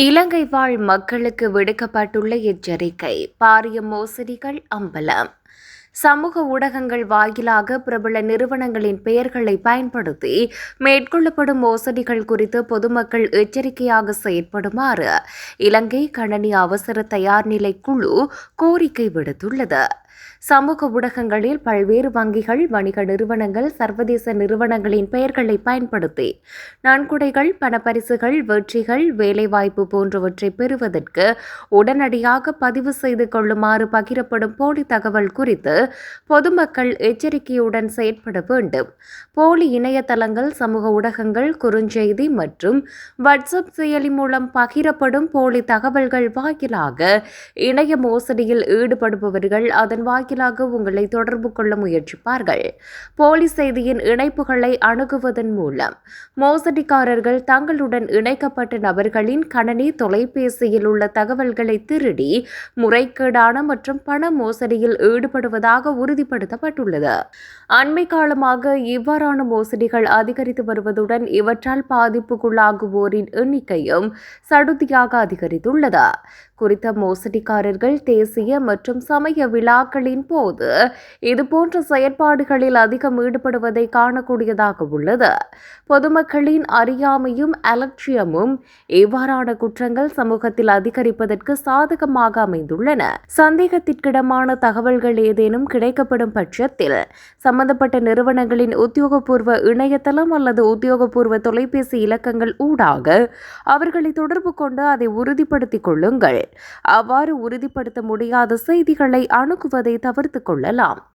இலங்கை வாழ் மக்களுக்கு விடுக்கப்பட்டுள்ள எச்சரிக்கை. பாரிய மோசடிகள் அம்பலம். சமூக ஊடகங்கள் வாயிலாக பிரபல நிறுவனங்களின் பெயர்களை பயன்படுத்தி மேற்கொள்ளப்படும் மோசடிகள் குறித்து பொதுமக்கள் எச்சரிக்கையாக செயற்படுமாறு இலங்கை கணனி அவசர தயார்நிலை குழு கோரிக்கை விடுத்துள்ளது. சமூக ஊடகங்களில் பல்வேறு வங்கிகள் வணிக நிறுவனங்கள் சர்வதேச நிறுவனங்களின் பெயர்களை பயன்படுத்தி நன்கொடைகள் பணப்பரிசுகள் வெற்றிகள் வேலைவாய்ப்பு போன்றவற்றை பெறுவதற்கு உடனடியாக பதிவு செய்து கொள்ளுமாறு பகிரப்படும் போலி தகவல் குறித்து பொதுமக்கள் எச்சரிக்கையுடன் செயற்பட வேண்டும். போலி இணையதளங்கள் சமூக ஊடகங்கள் குறுஞ்செய்தி மற்றும் வாட்ஸ்அப் செயலி மூலம் பகிரப்படும் போலி தகவல்கள் வாயிலாக இணைய மோசடியில் ஈடுபடுபவர்கள் அதன் வாயிலாக உங்களை தொடர்பு கொள்ள முயற்சிப்பார்கள். போலி செய்தியின் இணைப்புகளை அணுகுவதன் மூலம் மோசடிக்காரர்கள் தங்களுடன் இணைக்கப்பட்ட நபர்களின் கணனி தொலைபேசியில் உள்ள தகவல்களை திருடி முறைகேடான மற்றும் பண மோசடியில் ஈடுபடுவதாக உறுதிப்படுத்தப்பட்டுள்ளது. அண்மை காலமாக இவ்வாறான மோசடிகள் அதிகரித்து வருவதுடன் இவற்றால் பாதிப்புக்குள்ளாகுவோரின் எண்ணிக்கையும் சடுதியாக அதிகரித்துள்ளது. குறித்த மோசடிக்காரர்கள் தேசிய மற்றும் சமய விழாக்களின் போது இதுபோன்ற செயற்பாடுகளில் அதிகம் ஈடுபடுவதை காணக்கூடியதாக உள்ளது. பொதுமக்களின் அறியாமையும் அலட்சியமும் இவ்வாறான குற்றங்கள் சமூகத்தில் அதிகரிப்பதற்கு சாதகமாக அமைந்துள்ளன. சந்தேகத்திற்கிடமான தகவல்கள் ஏதேனும் கிடைக்கப்படும் பட்சத்தில் சம்பந்தப்பட்ட நிறுவனங்களின் உத்தியோகபூர்வ இணையதளம் அல்லது உத்தியோகபூர்வ தொலைபேசி இலக்கங்கள் ஊடாக அவர்களை தொடர்பு கொண்டு அதை உறுதிப்படுத்திக் கொள்ளுங்கள். அவ்வாறு உறுதிப்படுத்த முடியாத செய்திகளை அணுகுவதை தவிர்த்து கொள்ளலாம்.